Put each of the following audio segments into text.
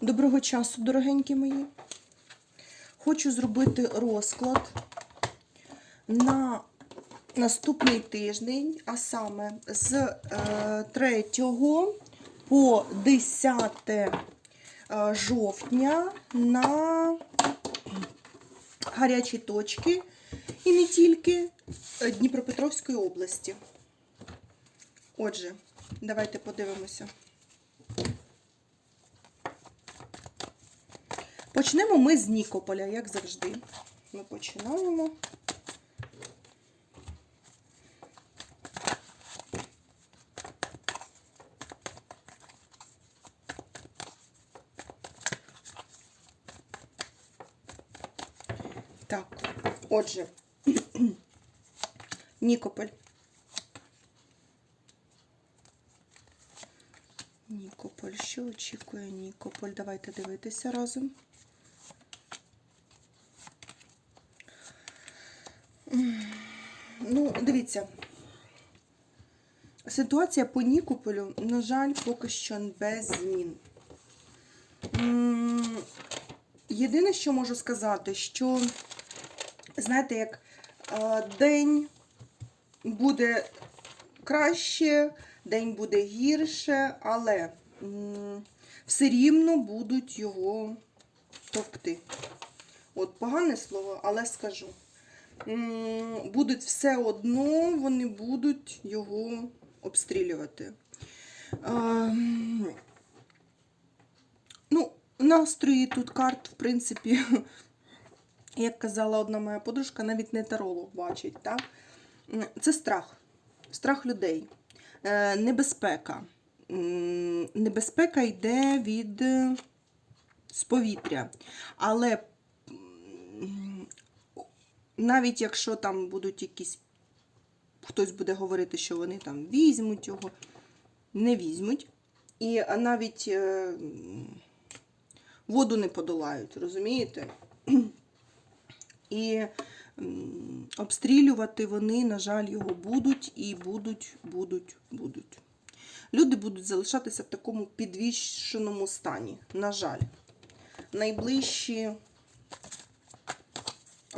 Доброго часу, дорогенькі мої. Хочу зробити розклад на наступний тиждень, а саме з е, 3 по 10 е, жовтня на гарячі точки і не тільки е, Дніпропетровської області. Отже, давайте подивимося. Почнемо ми з Нікополя, як завжди. Ми починаємо. Так, отже, Нікополь. Нікополь. Що очікує Нікополь? Давайте дивитися разом. Ну, дивіться. Ситуація по Нікополю, на жаль, поки що без змін. Єдине, що можу сказати, що, знаєте, як е, день буде краще, день буде гірше, але все рівно будуть його товкти. От погане слово, але скажу. Будуть все одно, вони будуть його обстрілювати. Ну, настрої тут карт, в принципі, як казала одна моя подружка, навіть не таролог бачить. Так? Це страх. Страх людей. Е, Небезпека. Небезпека йде від е, з повітря. Але навіть якщо там будуть якісь, хтось буде говорити, що вони там візьмуть його, не візьмуть. І навіть е, воду не подолають, розумієте? І обстрілювати вони, на жаль, його будуть і будуть, будуть, будуть. Люди будуть залишатися в такому підвішеному стані, на жаль. Найближчі.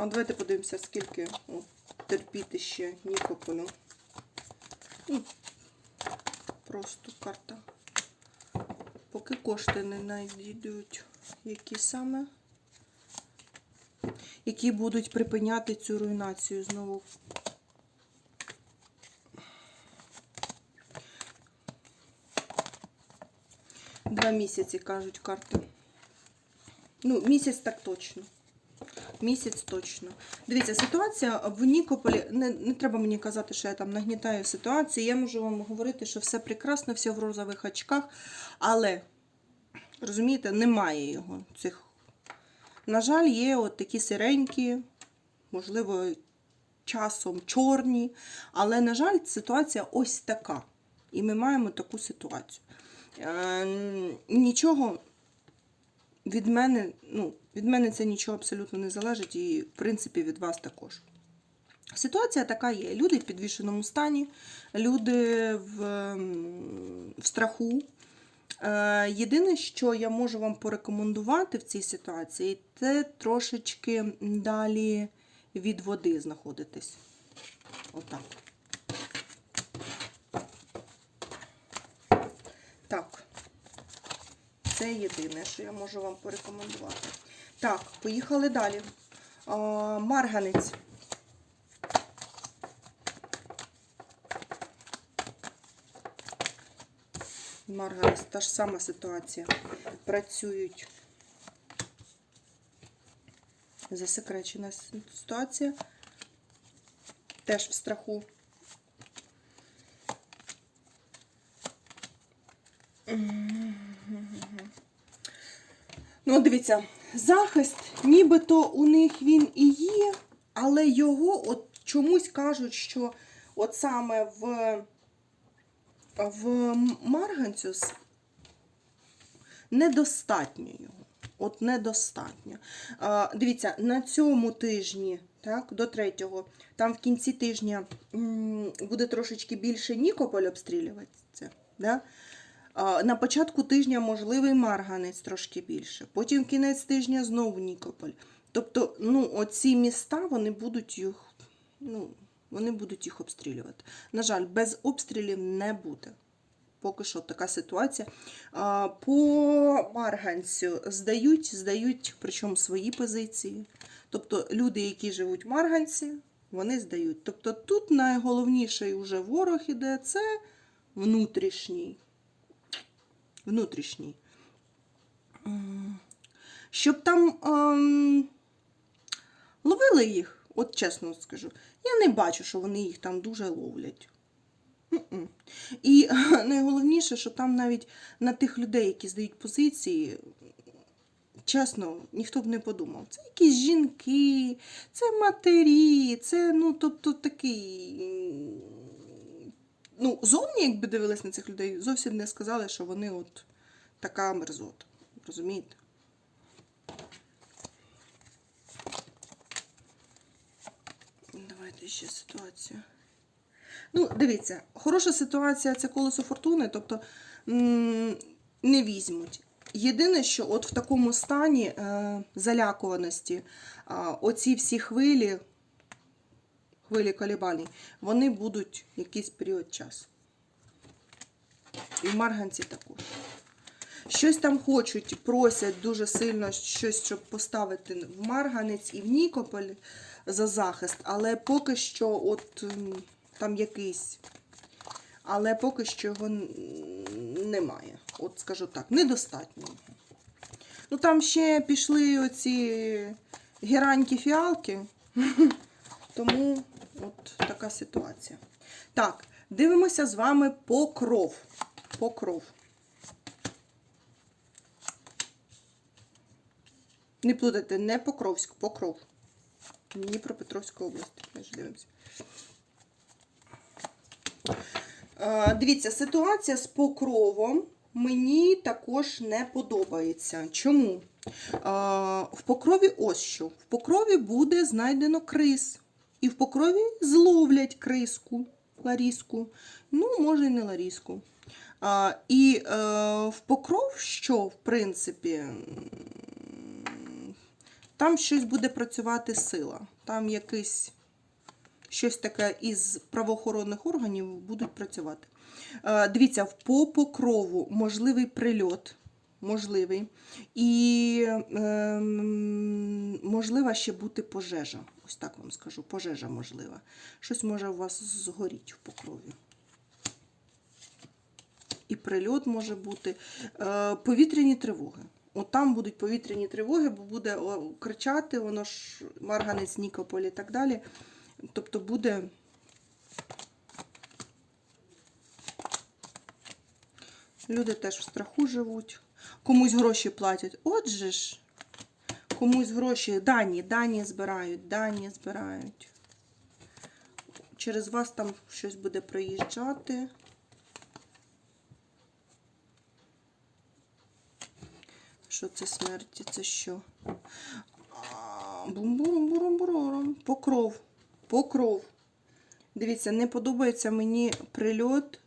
А давайте подивимося, скільки о, терпіти ще Нікополю. Просто карта. Поки кошти не надійдуть, які саме, які будуть припиняти цю руйнацію знову. Два місяці, кажуть карти. Ну, місяць так точно. Місяць точно. Дивіться, ситуація в Нікополі. Не, не треба мені казати, що я там нагнітаю ситуацію. Я можу вам говорити, що все прекрасно, все в розових очках. Але, розумієте, немає його. цих. На жаль, є от такі сиренькі, можливо, часом чорні. Але, на жаль, ситуація ось така. І ми маємо таку ситуацію. Е, нічого від мене, ну, від мене це нічого абсолютно не залежить, і, в принципі, від вас також. Ситуація така є. Люди в підвішеному стані, люди в, в страху. Е, Єдине, що я можу вам порекомендувати в цій ситуації, це трошечки далі від води знаходитись. Отак. Так. Це єдине, що я можу вам порекомендувати. Так, поїхали далі. А, марганець. Марганець, та ж сама ситуація. Працюють. Засекречена ситуація. Теж в страху. Ну, дивіться, захист, нібито у них він і є, але його от чомусь кажуть, що от саме в, в Марганцюс недостатньо його. От недостатньо. А, дивіться, на цьому тижні, так, до третього, там в кінці тижня буде трошечки більше Нікополь обстрілюватися. Да? На початку тижня можливий марганець трошки більше, потім кінець тижня знову Нікополь. Тобто, ну, оці міста вони будуть їх, ну, вони будуть їх обстрілювати. На жаль, без обстрілів не буде. Поки що така ситуація. По Марганцю здають, здають, причому свої позиції. Тобто люди, які живуть в Марганці, вони здають. Тобто тут найголовніший уже ворог іде це внутрішній. Внутрішній. Щоб там ем, ловили їх, от чесно скажу, я не бачу, що вони їх там дуже ловлять. І найголовніше, що там навіть на тих людей, які здають позиції, чесно, ніхто б не подумав. Це якісь жінки, це матері, це ну, тобто такий. Ну, зовні, якби дивились на цих людей, зовсім не сказали, що вони от така мерзота. Розумієте? Давайте ще ситуацію. Ну, дивіться, хороша ситуація це колесо фортуни, тобто не візьмуть. Єдине, що от в такому стані е, залякуваності а, оці всі хвилі, хвилі колібаний, вони будуть якийсь період часу. І в Марганці також. Щось там хочуть, просять дуже сильно щось, щоб поставити в Марганець і в Нікополь за захист, але поки що от там якийсь. Але поки що його немає. От скажу так, недостатньо. Ну там ще пішли оці геранькі фіалки, тому от така ситуація. Так, дивимося з вами покров. Покров. Не плутайте, не Покровськ, Покров. Дніпропетровська область. Теж дивимося. Е, Дивіться, ситуація з покровом мені також не подобається. Чому? В покрові ось що. В покрові буде знайдено крис. І в покрові зловлять криску, ларіску. Ну, може, і не ларіску. А, і е, в покров, що, в принципі, там щось буде працювати сила. Там якийсь щось таке із правоохоронних органів будуть працювати. Е, Дивіться, по покрову можливий прильот. Можливий. І ем, можлива ще бути пожежа. Ось так вам скажу. Пожежа можлива. Щось може у вас згоріть в покрові. І прильот може бути. Е, повітряні тривоги. От там будуть повітряні тривоги, бо буде кричати, воно ж Марганець, Нікополь і так далі. Тобто буде. Люди теж в страху живуть, комусь гроші платять. Отже ж, комусь гроші, дані, дані збирають, дані збирають. Через вас там щось буде проїжджати. Що це смерті? Це що? Бум-бурум-бурум-бурум. Покров. Покров. Дивіться, не подобається мені прильот.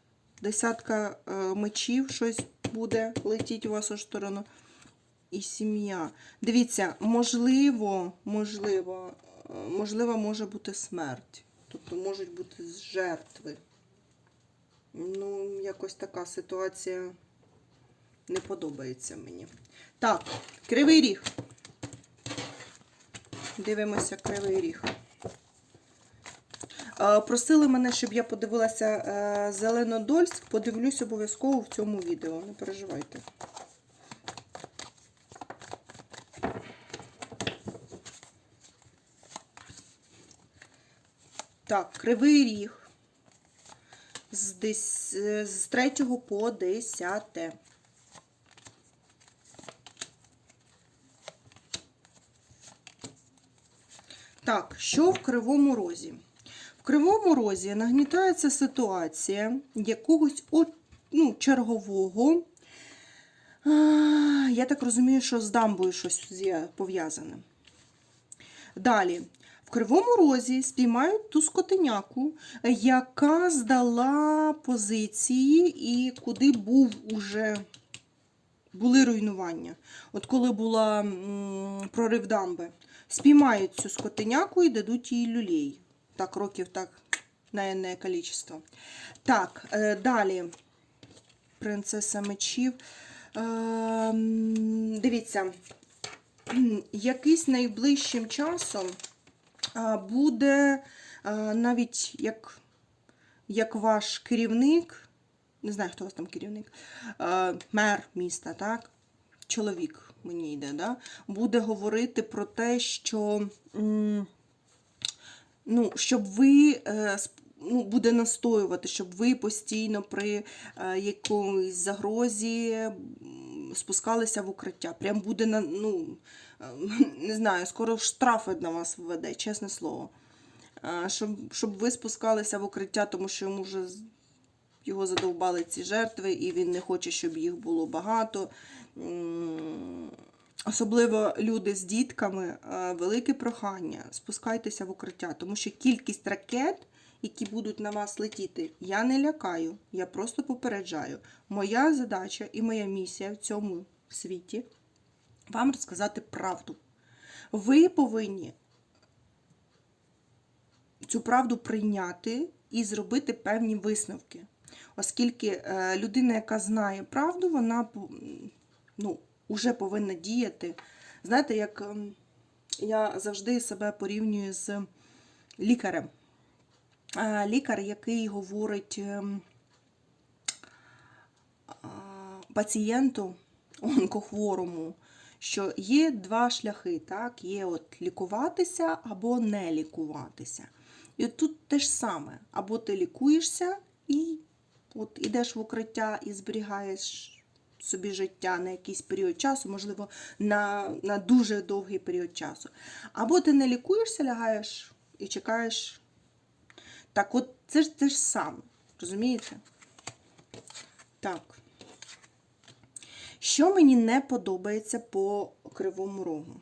Десятка е, мечів, щось буде летіть у вашу сторону. І сім'я. Дивіться, можливо, можливо, е, можливо, може бути смерть. Тобто можуть бути жертви. Ну, якось така ситуація не подобається мені. Так, кривий ріг. Дивимося кривий ріг. Е, Просили мене, щоб я подивилася е, Зеленодольськ. Подивлюсь обов'язково в цьому відео. Не переживайте. Так, кривий ріг. З, десь, е, з 3 по 10. Так, що в Кривому Розі? В Кривому Розі нагнітається ситуація якогось от, ну, чергового. А, я так розумію, що з дамбою щось пов'язане. Далі. Кривому Розі спіймають ту скотиняку, яка здала позиції і куди був уже були руйнування. От коли була прорив дамби, спіймають цю скотиняку і дадуть їй люлей. Так, років так на інне кількість. Так, е, далі. Принцеса мечів. Е, дивіться, якийсь найближчим часом буде навіть як, як ваш керівник, не знаю, хто у вас там керівник, мер міста, так? Чоловік мені йде, да? буде говорити про те, що. Ну, щоб ви е, ну, буде настоювати, щоб ви постійно при е, якоїсь загрозі спускалися в укриття. Прям буде на ну не знаю, скоро штрафи на вас введе, чесне слово. Е, Щоб, щоб ви спускалися в укриття, тому що йому вже його задовбали ці жертви, і він не хоче, щоб їх було багато. Особливо люди з дітками, е, велике прохання, спускайтеся в укриття, тому що кількість ракет, які будуть на вас летіти, я не лякаю, я просто попереджаю. Моя задача і моя місія в цьому світі вам розказати правду. Ви повинні цю правду прийняти і зробити певні висновки. Оскільки е, людина, яка знає правду, вона ну, вже повинна діяти. Знаєте, як ем, я завжди себе порівнюю з лікарем. Лікар, який говорить ем, пацієнту, онкохворому, що є два шляхи, так? Є от лікуватися або не лікуватися. І от тут те ж саме, або ти лікуєшся і от ідеш в укриття і зберігаєш собі життя на якийсь період часу, можливо, на, на дуже довгий період часу. Або ти не лікуєшся, лягаєш і чекаєш. Так, от це ж те ж саме, розумієте? Так. Що мені не подобається по кривому рогу?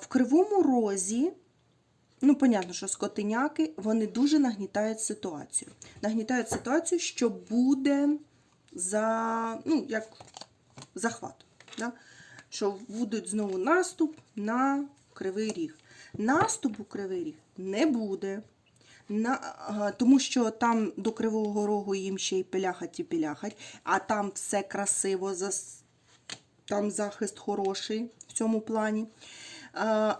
В кривому розі, ну, понятно, що скотиняки, вони дуже нагнітають ситуацію. Нагнітають ситуацію, що буде за, ну, як захват. Да? Що будуть знову наступ на кривий ріг. Наступу кривий ріг не буде. На, тому що там до Кривого Рогу їм ще й пиляхать і пиляхать, а там все красиво, там захист хороший в цьому плані.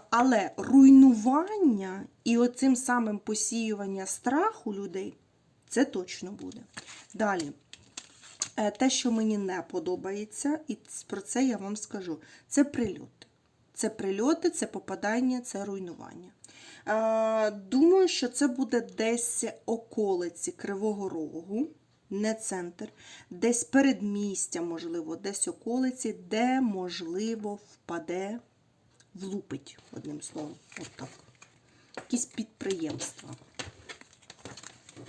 Але руйнування і оцим самим посіювання страху людей це точно буде. Далі. Е, Те, що мені не подобається, і про це я вам скажу, це прильоти. Це прильоти, це попадання, це руйнування. Е, Думаю, що це буде десь околиці Кривого Рогу, не центр, десь передмістя, можливо, десь околиці, де, можливо, впаде, влупить, одним словом, от так. Якісь підприємства.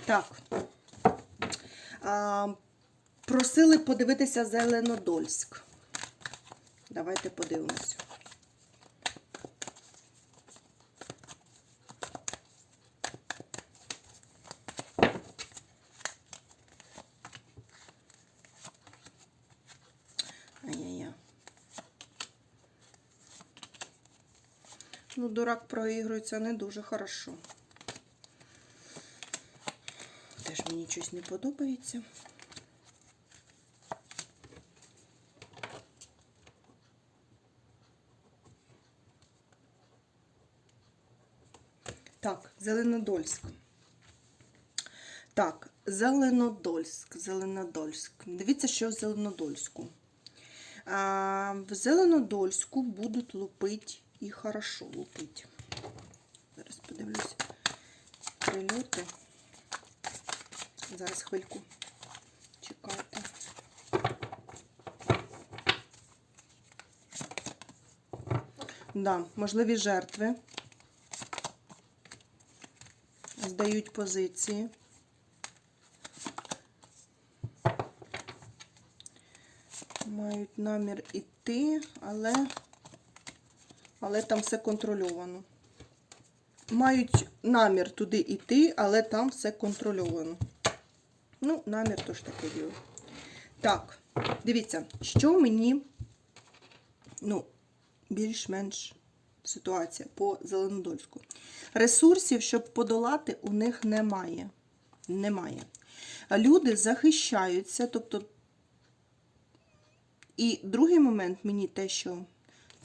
Так. А, просили подивитися Зеленодольськ. Давайте подивимось. Ну, дурак проігрується не дуже хорошо. Теж мені щось не подобається. Так, Зеленодольськ. Так, Зеленодольськ, Зеленодольськ. Дивіться, що в Зеленодольську. А, в Зеленодольську будуть лупить і хорошо лупить. Зараз подивлюсь. Прильоти. Зараз хвильку. Чекайте. Да, можливі жертви. Здають позиції. Мають намір іти, але, але там все контрольовано. мають намір туди йти, але там все контрольовано. Ну, намір то ж таке діло. Так, дивіться, що мені, ну, більш-менш ситуація по Зеленодольську. Ресурсів, щоб подолати, у них немає. Немає. Люди захищаються, тобто. І другий момент мені те, що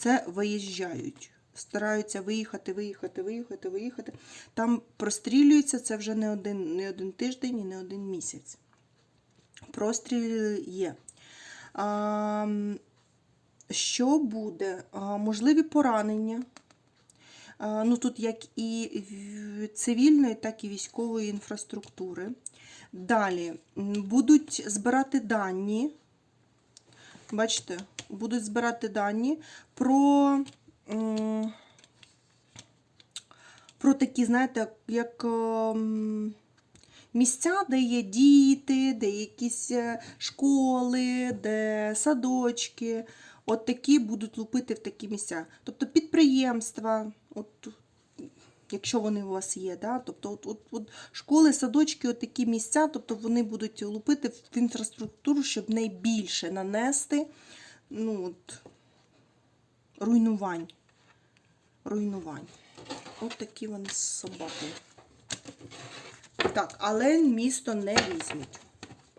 це виїжджають. Стараються виїхати, виїхати, виїхати, виїхати. Там прострілюється це вже не один, не один тиждень і не один місяць. Простріли є. А, що буде? А, можливі поранення. А, ну, тут як і цивільної, так і військової інфраструктури. Далі будуть збирати дані. Бачите, будуть збирати дані про, про такі, знаєте, як ем, місця, де є діти, де якісь е, школи, де садочки. От такі будуть лупити в такі місця. Тобто підприємства, от, якщо вони у вас є, да? тобто от, от, от школи, садочки, от такі місця, тобто вони будуть лупити в інфраструктуру, щоб найбільше нанести ну, от, руйнувань. Руйнувань. От такі вони собаки. Так, але місто не візьмуть.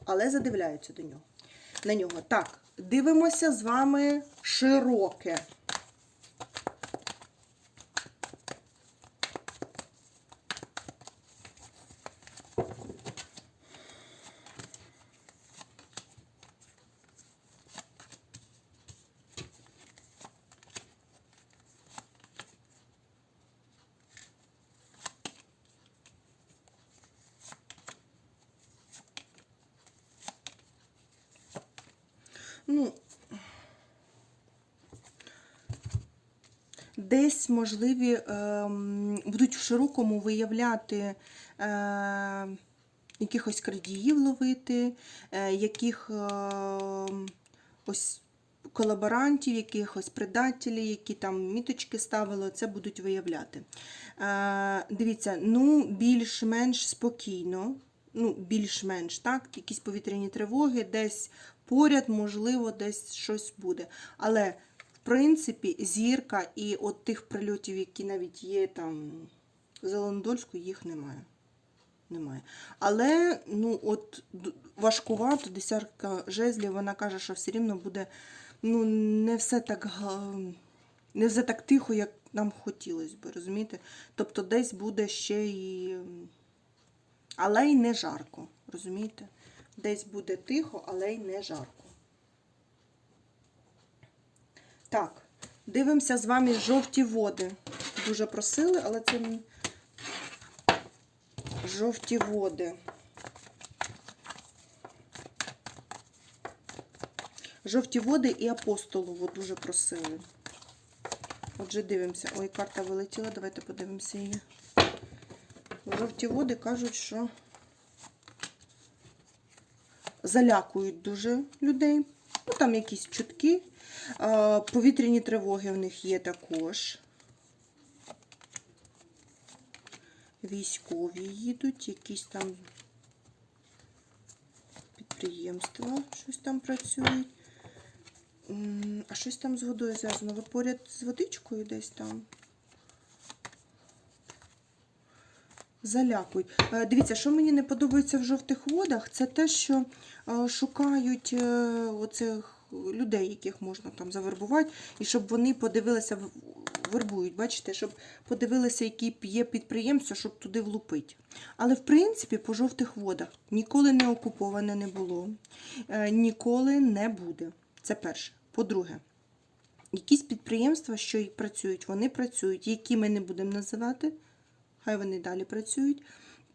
Але задивляються до нього. На нього. Так, дивимося з вами широке. Ну, десь можливі ем, будуть в широкому виявляти е, якихось крадіїв ловити, е, яких е, ось колаборантів, якихось предателів, які там міточки ставили, це будуть виявляти. Е, дивіться, ну, більш-менш спокійно. Ну, більш-менш так, якісь повітряні тривоги, десь поряд, можливо, десь щось буде. Але, в принципі, зірка і от тих прильотів, які навіть є там в Зеленодольську, їх немає. Немає. Але ну, от важкувато, десятка жезлів, вона каже, що все рівно буде ну, не все так не все так тихо, як нам хотілося б, розумієте? Тобто десь буде ще і. Але й не жарко, розумієте? Десь буде тихо, але й не жарко. Так, дивимося з вами жовті води. Дуже просили, але це жовті води. Жовті води і апостолову дуже просили. Отже, дивимося. Ой, карта вилетіла, давайте подивимося її. Жовті води кажуть, що залякують дуже людей. Ну, там якісь чутки. Повітряні тривоги в них є також. Військові їдуть, якісь там підприємства, щось там працюють. А щось там з водою зв'язано. Ви поряд з водичкою десь там? Залякують. Е, Дивіться, що мені не подобається в жовтих водах, це те, що е, шукають е, оцих людей, яких можна там завербувати, і щоб вони подивилися, вербують, бачите, щоб подивилися, які є підприємства, щоб туди влупити. Але в принципі по жовтих водах ніколи не окуповане не було, ніколи не буде. Це перше. По-друге, якісь підприємства, що й працюють, вони працюють, які ми не будемо називати. Хай вони далі працюють.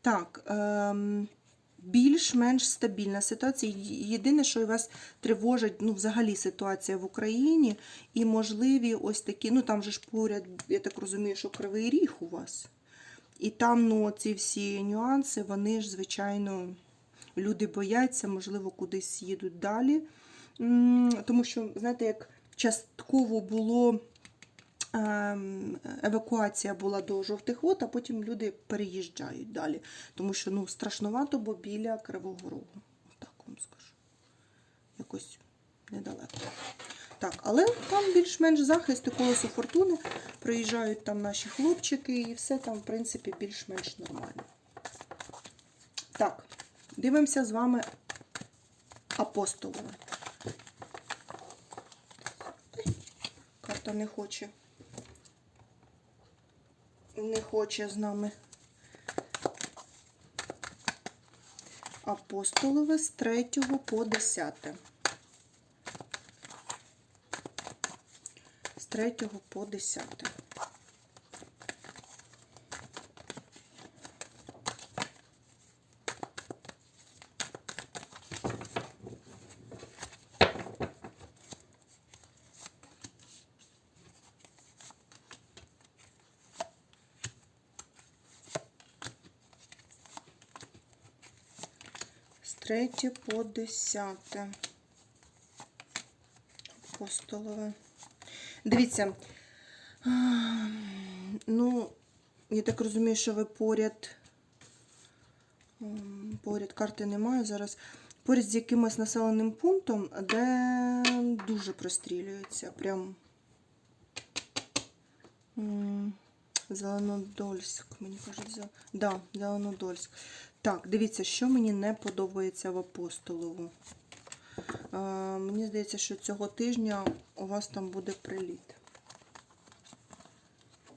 Так, ем, більш-менш стабільна ситуація. Єдине, що вас тривожить, ну, взагалі ситуація в Україні і можливі ось такі, ну там же ж поряд, я так розумію, що кривий ріг у вас. І там, ну, ці всі нюанси, вони ж, звичайно, люди бояться, можливо, кудись їдуть далі. Тому що, знаєте, як частково було евакуація була до жовтих вод, а потім люди переїжджають далі. Тому що ну, страшновато, бо біля Кривого Рогу. Так вам скажу. Якось недалеко. Так, але там більш-менш захист і колесо фортуни. Приїжджають там наші хлопчики, і все там, в принципі, більш-менш нормально. Так, дивимося з вами апостолове. Ой, Карта не хоче. Не хоче з нами. Апостолове з 3 по 10. З 3 по 10. 3 по 10. Апостолове. Дивіться. Ну, я так розумію, що ви поряд. Поряд карти немає зараз. Поряд з якимось населеним пунктом, де дуже прострілюється. Прям. Зеленодольськ, мені кажуть, да, Зеленодольськ. Так, дивіться, що мені не подобається в апостолову. Е, мені здається, що цього тижня у вас там буде приліт.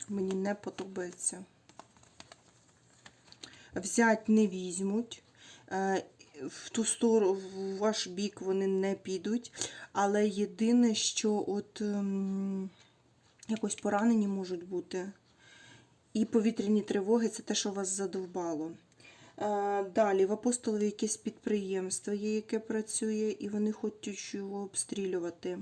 Мені не подобається. Взять не візьмуть. Е, в ту сторону, в ваш бік вони не підуть. Але єдине, що от ем, якось поранені можуть бути. І повітряні тривоги це те, що вас задовбало. Е, Далі в апостолові якесь підприємство є, яке працює, і вони хочуть його обстрілювати.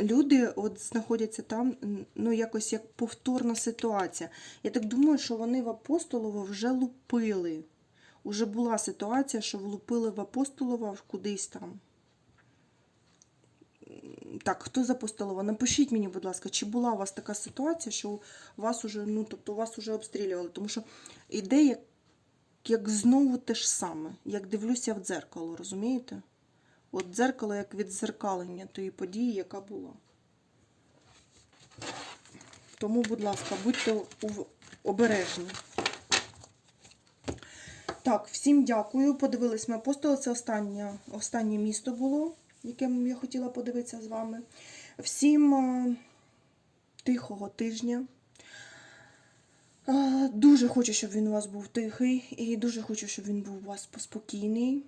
Люди от знаходяться там, ну, якось як повторна ситуація. Я так думаю, що вони в апостолово вже лупили. Уже була ситуація, що влупили в апостолова кудись там. Так, хто з апостолова? Напишіть мені, будь ласка, чи була у вас така ситуація, що вас уже, ну, тобто вас уже обстрілювали? Тому що іде як, як знову те ж саме, як дивлюся в дзеркало, розумієте? От дзеркало як віддзеркалення тої події, яка була. Тому, будь ласка, будьте обережні. Так, всім дякую. Подивились ми апостоли. Це останнє, останнє місто було, яким я хотіла подивитися з вами. Всім е, тихого тижня. Дуже хочу, щоб він у вас був тихий, і дуже хочу, щоб він був у вас спокійний.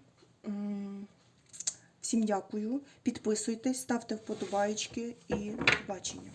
Всім дякую. Підписуйтесь, ставте вподобайки і побачення.